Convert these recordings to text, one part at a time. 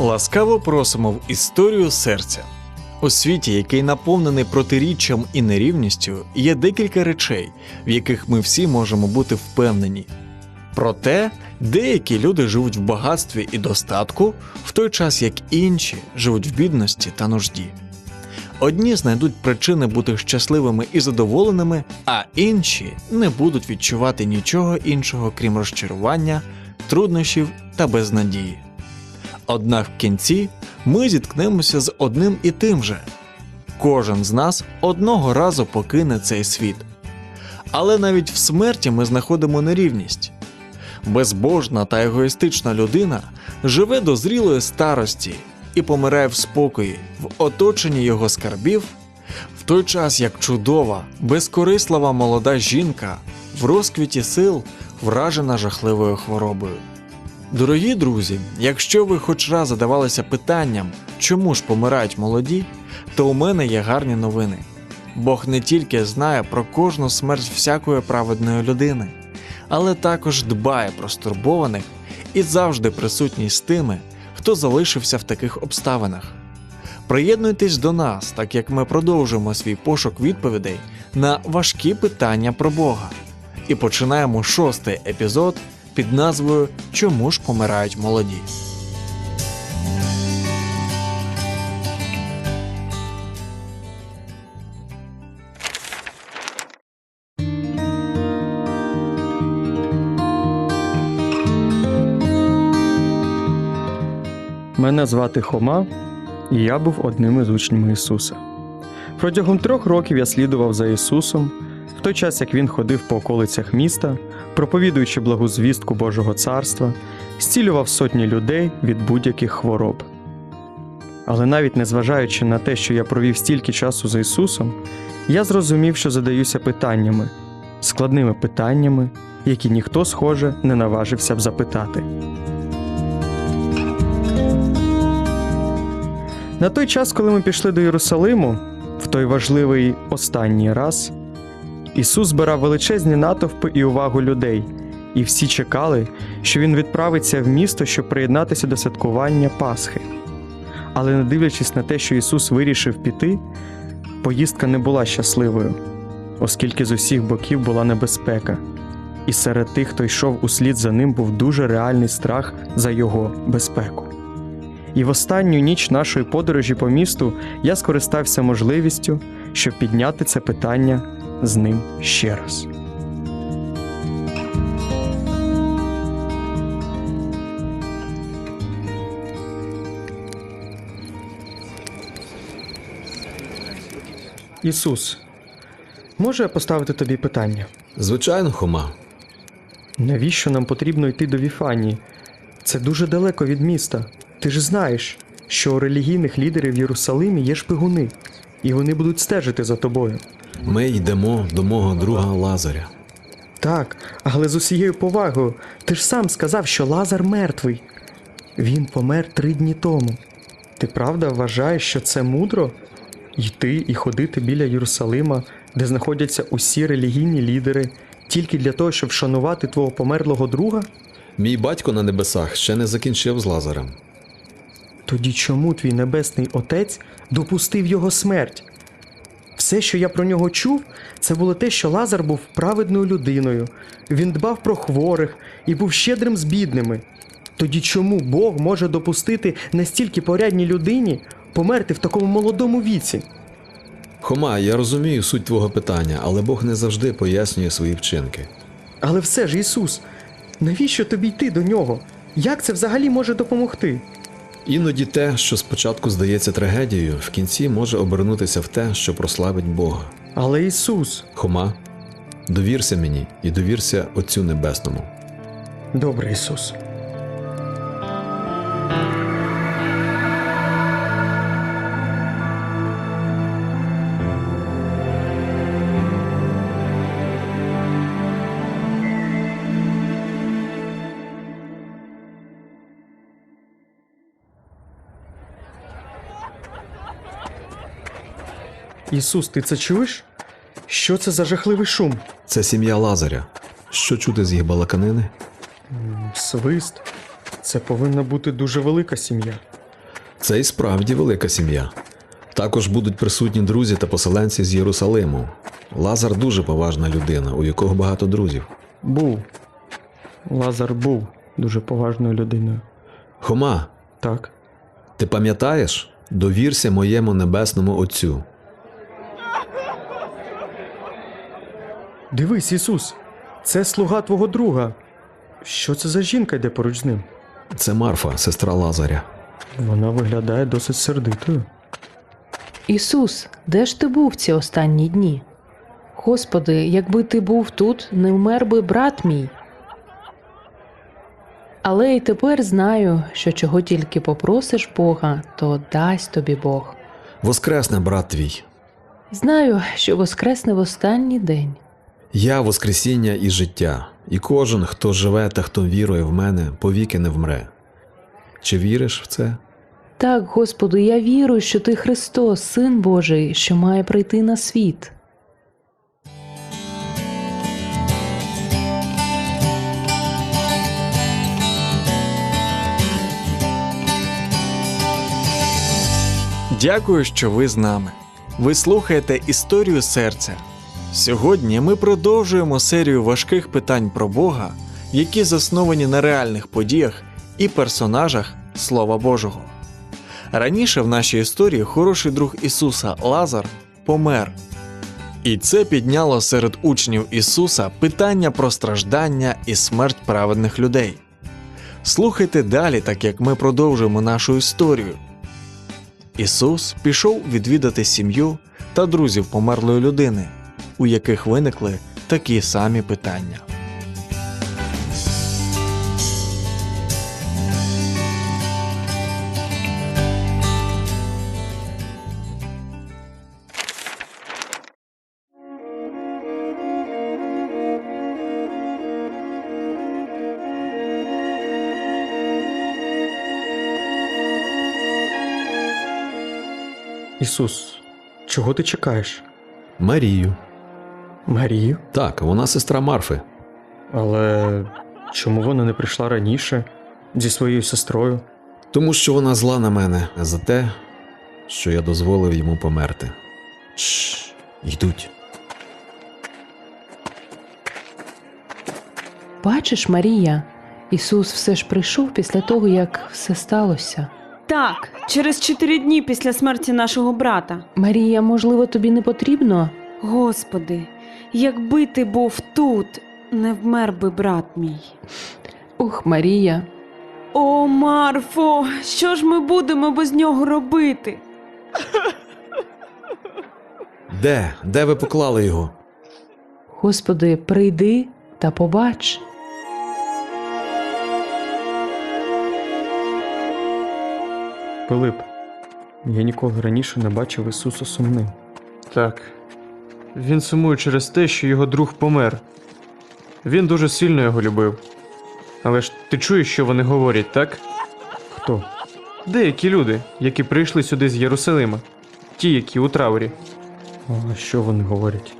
Ласкаво просимо в історію серця. У світі, який наповнений протиріччям і нерівністю, є декілька речей, в яких ми всі можемо бути впевнені. Проте деякі люди живуть в багатстві і достатку, в той час як інші живуть в бідності та нужді. Одні знайдуть причини бути щасливими і задоволеними, а інші не будуть відчувати нічого іншого, крім розчарування, труднощів та безнадії. Однак в кінці ми зіткнемося з одним і тим же. Кожен з нас одного разу покине цей світ. Але навіть в смерті ми знаходимо нерівність. Безбожна та егоїстична людина живе до зрілої старості і помирає в спокої, в оточенні його скарбів, в той час як чудова, безкорислива молода жінка в розквіті сил вражена жахливою хворобою. Дорогі друзі, якщо ви хоч раз задавалися питанням, чому ж помирають молоді, то у мене є гарні новини. Бог не тільки знає про кожну смерть всякої праведної людини, але також дбає про стурбованих і завжди присутній з тими, хто залишився в таких обставинах. Приєднуйтесь до нас, так як ми продовжуємо свій пошук відповідей на важкі питання про Бога. І починаємо шостий епізод під назвою Чому ж помирають молоді? Мене звати Хома, і я був одним із учнів Ісуса. Протягом трьох років я слідував за Ісусом, в той час як Він ходив по околицях міста, проповідуючи благу звістку Божого царства, зцілював сотні людей від будь-яких хвороб. Але навіть незважаючи на те, що я провів стільки часу за Ісусом, я зрозумів, що задаюся питаннями, складними питаннями, які ніхто, схоже, не наважився б запитати. На той час, коли ми пішли до Єрусалиму, в той важливий останній раз, Ісус збирав величезні натовпи і увагу людей, і всі чекали, що Він відправиться в місто, щоб приєднатися до святкування Пасхи. Але не дивлячись на те, що Ісус вирішив піти, поїздка не була щасливою, оскільки з усіх боків була небезпека, і серед тих, хто йшов услід за ним, був дуже реальний страх за його безпеку. І в останню ніч нашої подорожі по місту я скористався можливістю, щоб підняти це питання з ним ще раз. Ісус, можу я поставити тобі питання? Звичайно, Хома. Навіщо нам потрібно йти до Віфанії? Це дуже далеко від міста. Ти ж знаєш, що у релігійних лідерів в Єрусалимі є шпигуни, і вони будуть стежити за тобою. Ми йдемо до мого друга Лазаря. Так, але з усією повагою, ти ж сам сказав, що Лазар мертвий. Він помер три дні тому. Ти правда вважаєш, що це мудро? Йти і ходити біля Єрусалима, де знаходяться усі релігійні лідери, тільки для того, щоб вшанувати твого померлого друга? Мій батько на небесах ще не закінчив з Лазарем. Тоді чому твій небесний отець допустив його смерть? Все, що я про нього чув, це було те, що Лазар був праведною людиною, він дбав про хворих і був щедрим з бідними. Тоді чому Бог може допустити настільки порядній людині померти в такому молодому віці? Хома, я розумію суть твого питання, але Бог не завжди пояснює свої вчинки. Але все ж, Ісус, навіщо тобі йти до нього? Як це взагалі може допомогти? Іноді те, що спочатку здається трагедією, в кінці може обернутися в те, що прославить Бога. Але Ісус, Хома, довірся мені і довірся Отцю Небесному. добре Ісус. Ісус, ти це чуєш? Що це за жахливий шум? Це сім'я Лазаря. Що чути з їх балаканини? Свист. Це повинна бути дуже велика сім'я. Це і справді велика сім'я. Також будуть присутні друзі та поселенці з Єрусалиму. Лазар дуже поважна людина, у якого багато друзів. Був. Лазар був дуже поважною людиною. Хома, Так. ти пам'ятаєш? Довірся моєму небесному Отцю. Дивись, Ісус, це слуга твого друга. Що це за жінка йде поруч з ним? Це Марфа, сестра Лазаря. Вона виглядає досить сердитою. Ісус, де ж ти був ці останні дні? Господи, якби ти був тут, не вмер би брат мій. Але й тепер знаю, що чого тільки попросиш Бога, то дасть тобі Бог. Воскресне, брат твій. Знаю, що воскресне в останній день. Я Воскресіння і життя, і кожен, хто живе та хто вірує в мене, повіки не вмре. Чи віриш в це? Так, Господи, я вірую, що ти Христос, Син Божий, що має прийти на світ. Дякую, що ви з нами. Ви слухаєте історію серця. Сьогодні ми продовжуємо серію важких питань про Бога, які засновані на реальних подіях і персонажах Слова Божого. Раніше в нашій історії хороший друг Ісуса Лазар помер. І це підняло серед учнів Ісуса питання про страждання і смерть праведних людей. Слухайте далі, так як ми продовжуємо нашу історію. Ісус пішов відвідати сім'ю та друзів померлої людини, у яких виникли такі самі питання. Ісус, чого ти чекаєш? Марію. Марію? Так, вона сестра Марфи. Але чому вона не прийшла раніше зі своєю сестрою? Тому що вона зла на мене за те, що я дозволив йому померти. Шш, йдуть. Бачиш, Марія, Ісус все ж прийшов після того, як все сталося. Так, через чотири дні після смерті нашого брата. Марія, можливо, тобі не потрібно? Господи, якби ти був тут, не вмер би брат мій. Ух, Марія, О, Марфо, що ж ми будемо без нього робити? Де? Де ви поклали його? Господи, прийди та побач. Пилип, я ніколи раніше не бачив Ісуса сумним. Так. Він сумує через те, що його друг помер. Він дуже сильно його любив. Але ж ти чуєш, що вони говорять, так? Хто? Деякі люди, які прийшли сюди з Єрусалима, ті, які у траурі. А що вони говорять?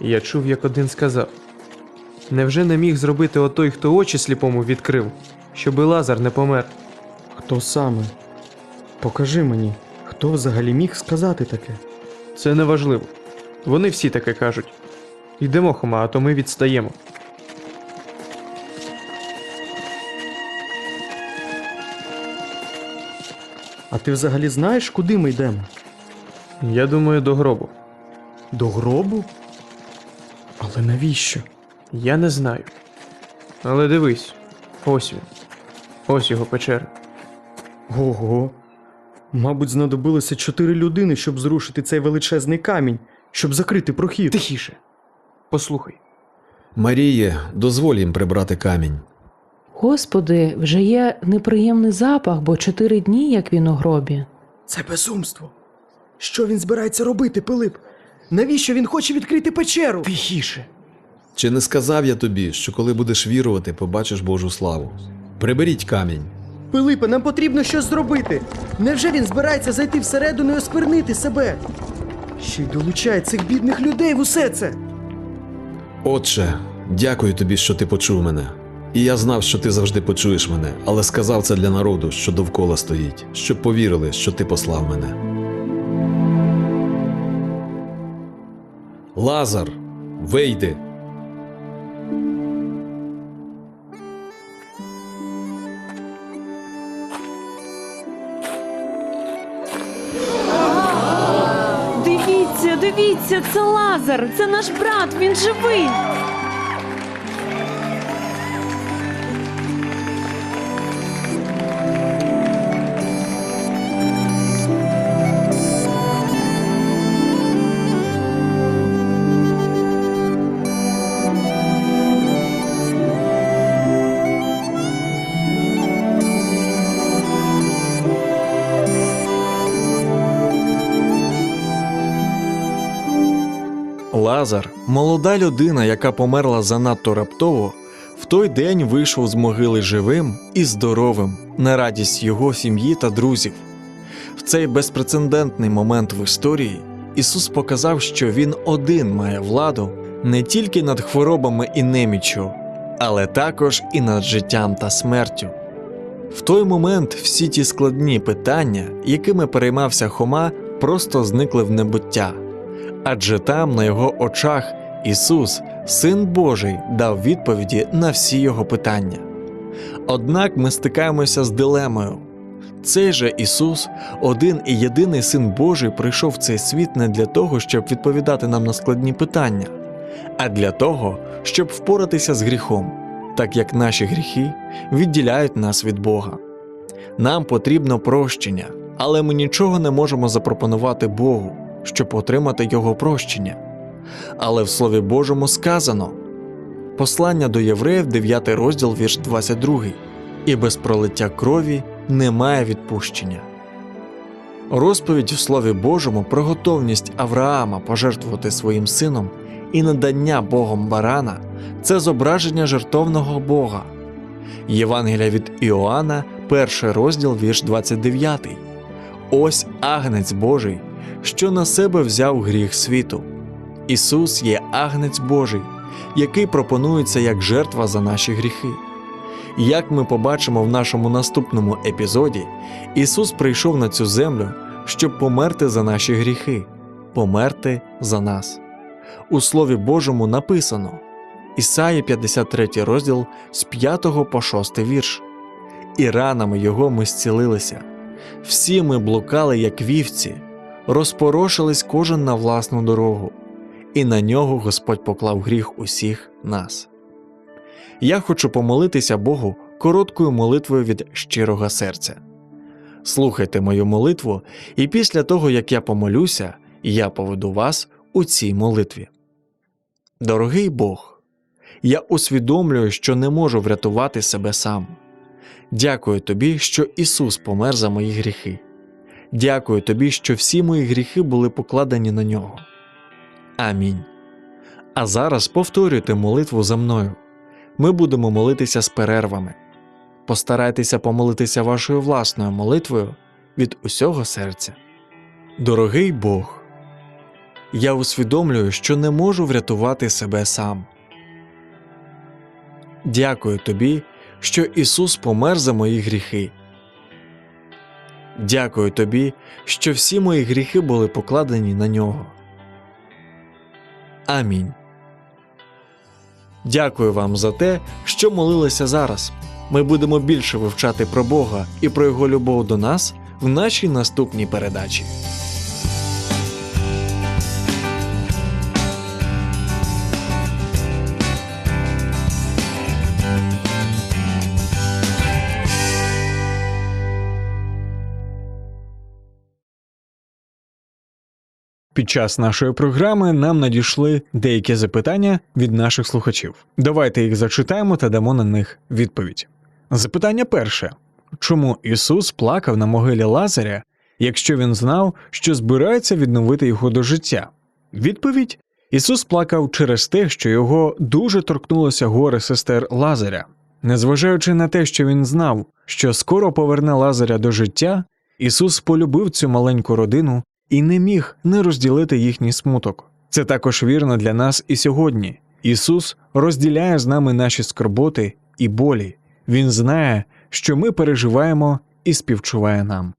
Я чув, як один сказав: Невже не міг зробити отой, хто очі сліпому відкрив, щоби Лазар не помер? Хто саме? Покажи мені, хто взагалі міг сказати таке? Це не важливо. Вони всі таке кажуть. Йдемо, Хома, а то ми відстаємо. А ти взагалі знаєш, куди ми йдемо? Я думаю, до гробу. До гробу? Але навіщо? Я не знаю. Але дивись, ось він. Ось його печера. Ого. Мабуть, знадобилося чотири людини, щоб зрушити цей величезний камінь, щоб закрити прохід. Тихіше. Послухай. Маріє, дозволь їм прибрати камінь. Господи, вже є неприємний запах, бо чотири дні, як він у гробі. Це безумство. Що він збирається робити, Пилип? Навіщо він хоче відкрити печеру? Тихіше. Чи не сказав я тобі, що коли будеш вірувати, побачиш Божу славу? Приберіть камінь. Пилипе, нам потрібно щось зробити. Невже він збирається зайти всередину і осквернити себе? Ще й долучає цих бідних людей в усе це. Отче, дякую тобі, що ти почув мене. І я знав, що ти завжди почуєш мене, але сказав це для народу, що довкола стоїть, щоб повірили, що ти послав мене. Лазар, вийди. Дивіться, це Лазар, це наш брат, він живий. Лазар, молода людина, яка померла занадто раптово, в той день вийшов з могили живим і здоровим на радість його сім'ї та друзів. В цей безпрецедентний момент в історії Ісус показав, що Він один має владу не тільки над хворобами і неміччю, але також і над життям та смертю. В той момент всі ті складні питання, якими переймався Хома, просто зникли в небуття адже там, на його очах, Ісус, Син Божий, дав відповіді на всі його питання. Однак ми стикаємося з дилемою. Цей же Ісус, один і єдиний Син Божий, прийшов в цей світ не для того, щоб відповідати нам на складні питання, а для того, щоб впоратися з гріхом, так як наші гріхи відділяють нас від Бога. Нам потрібно прощення, але ми нічого не можемо запропонувати Богу щоб отримати його прощення. Але в Слові Божому сказано Послання до євреїв, 9 розділ, вірш 22, і без пролиття крові немає відпущення. Розповідь в Слові Божому про готовність Авраама пожертвувати своїм сином і надання Богом барана це зображення жертовного Бога. Євангелія від Іоанна, перший розділ, вірш 29. Ось агнець Божий, що на себе взяв гріх світу. Ісус є агнець Божий, який пропонується як жертва за наші гріхи. Як ми побачимо в нашому наступному епізоді, Ісус прийшов на цю землю, щоб померти за наші гріхи, померти за нас. У Слові Божому написано Ісаї 53 розділ з 5 по 6 вірш. І ранами Його ми зцілилися. Всі ми блукали, як вівці, розпорошились кожен на власну дорогу, і на нього Господь поклав гріх усіх нас. Я хочу помолитися Богу короткою молитвою від щирого серця. Слухайте мою молитву, і після того, як я помолюся, я поведу вас у цій молитві. Дорогий Бог, я усвідомлюю, що не можу врятувати себе сам. Дякую тобі, що Ісус помер за мої гріхи. Дякую тобі, що всі мої гріхи були покладені на нього. Амінь. А зараз повторюйте молитву за мною. Ми будемо молитися з перервами. Постарайтеся помолитися вашою власною молитвою від усього серця. Дорогий Бог, я усвідомлюю, що не можу врятувати себе сам. Дякую тобі, що Ісус помер за мої гріхи. Дякую тобі, що всі мої гріхи були покладені на нього. Амінь. Дякую вам за те, що молилися зараз. Ми будемо більше вивчати про Бога і про Його любов до нас в нашій наступній передачі. Під час нашої програми нам надійшли деякі запитання від наших слухачів. Давайте їх зачитаємо та дамо на них відповідь. Запитання перше: чому Ісус плакав на могилі Лазаря, якщо він знав, що збирається відновити його до життя? Відповідь: Ісус плакав через те, що його дуже торкнулося горе сестер Лазаря. Незважаючи на те, що він знав, що скоро поверне Лазаря до життя, Ісус полюбив цю маленьку родину і не міг не розділити їхній смуток. Це також вірно для нас і сьогодні. Ісус розділяє з нами наші скорботи і болі. Він знає, що ми переживаємо і співчуває нам.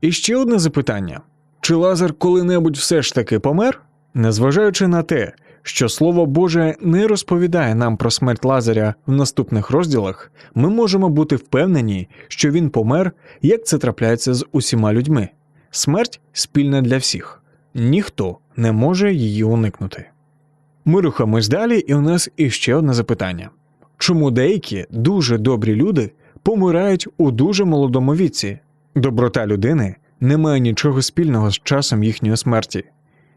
І ще одне запитання: чи Лазар коли-небудь все ж таки помер? Незважаючи на те, що Слово Боже не розповідає нам про смерть Лазаря в наступних розділах, ми можемо бути впевнені, що він помер, як це трапляється з усіма людьми. Смерть спільна для всіх, ніхто не може її уникнути. Ми рухаємось далі, і у нас іще одне запитання: чому деякі дуже добрі люди помирають у дуже молодому віці? Доброта людини не має нічого спільного з часом їхньої смерті.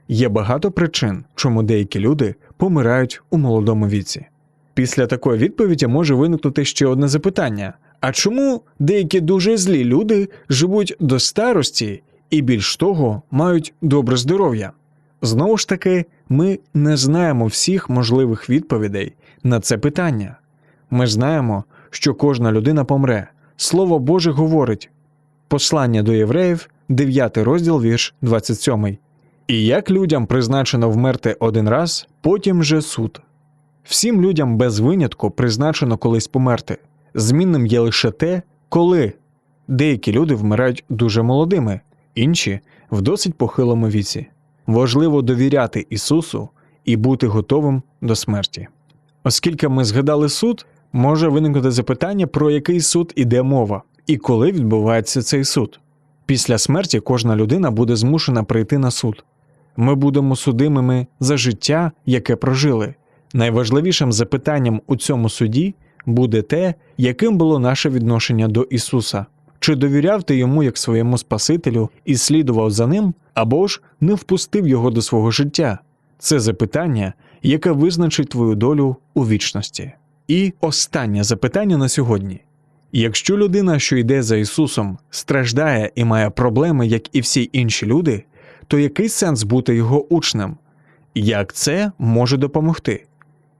Є багато причин, чому деякі люди помирають у молодому віці. Після такої відповіді може виникнути ще одне запитання: а чому деякі дуже злі люди живуть до старості і більш того мають добре здоров'я? Знову ж таки, ми не знаємо всіх можливих відповідей на це питання. Ми знаємо, що кожна людина помре. Слово Боже говорить Послання до євреїв, 9 розділ, вірш 27. І як людям призначено вмерти один раз, потім же суд. Всім людям без винятку призначено колись померти. Змінним є лише те, коли деякі люди вмирають дуже молодими, інші в досить похилому віці. Важливо довіряти Ісусу і бути готовим до смерті. Оскільки ми згадали суд, може виникнути запитання, про який суд іде мова, і коли відбувається цей суд. Після смерті кожна людина буде змушена прийти на суд. Ми будемо судимими за життя, яке прожили. Найважливішим запитанням у цьому суді буде те, яким було наше відношення до Ісуса. Чи довіряв ти йому як своєму Спасителю і слідував за ним, або ж не впустив його до свого життя? Це запитання, яке визначить твою долю у вічності. І останнє запитання на сьогодні. Якщо людина, що йде за Ісусом, страждає і має проблеми, як і всі інші люди, то який сенс бути його учнем? Як це може допомогти?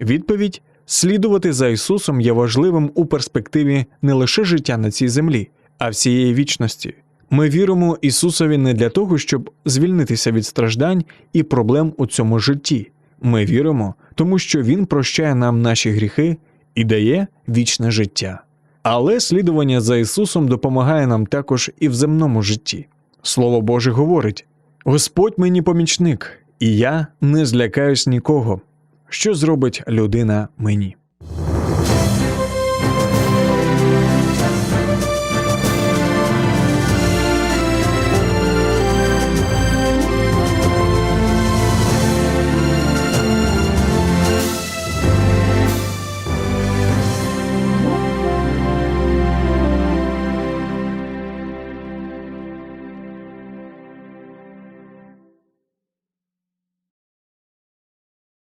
Відповідь слідувати за Ісусом є важливим у перспективі не лише життя на цій землі, а всієї вічності. Ми віримо Ісусові не для того, щоб звільнитися від страждань і проблем у цьому житті. Ми віримо, тому що Він прощає нам наші гріхи і дає вічне життя. Але слідування за Ісусом допомагає нам також і в земному житті. Слово Боже говорить: Господь мені помічник, і я не злякаюсь нікого, що зробить людина мені.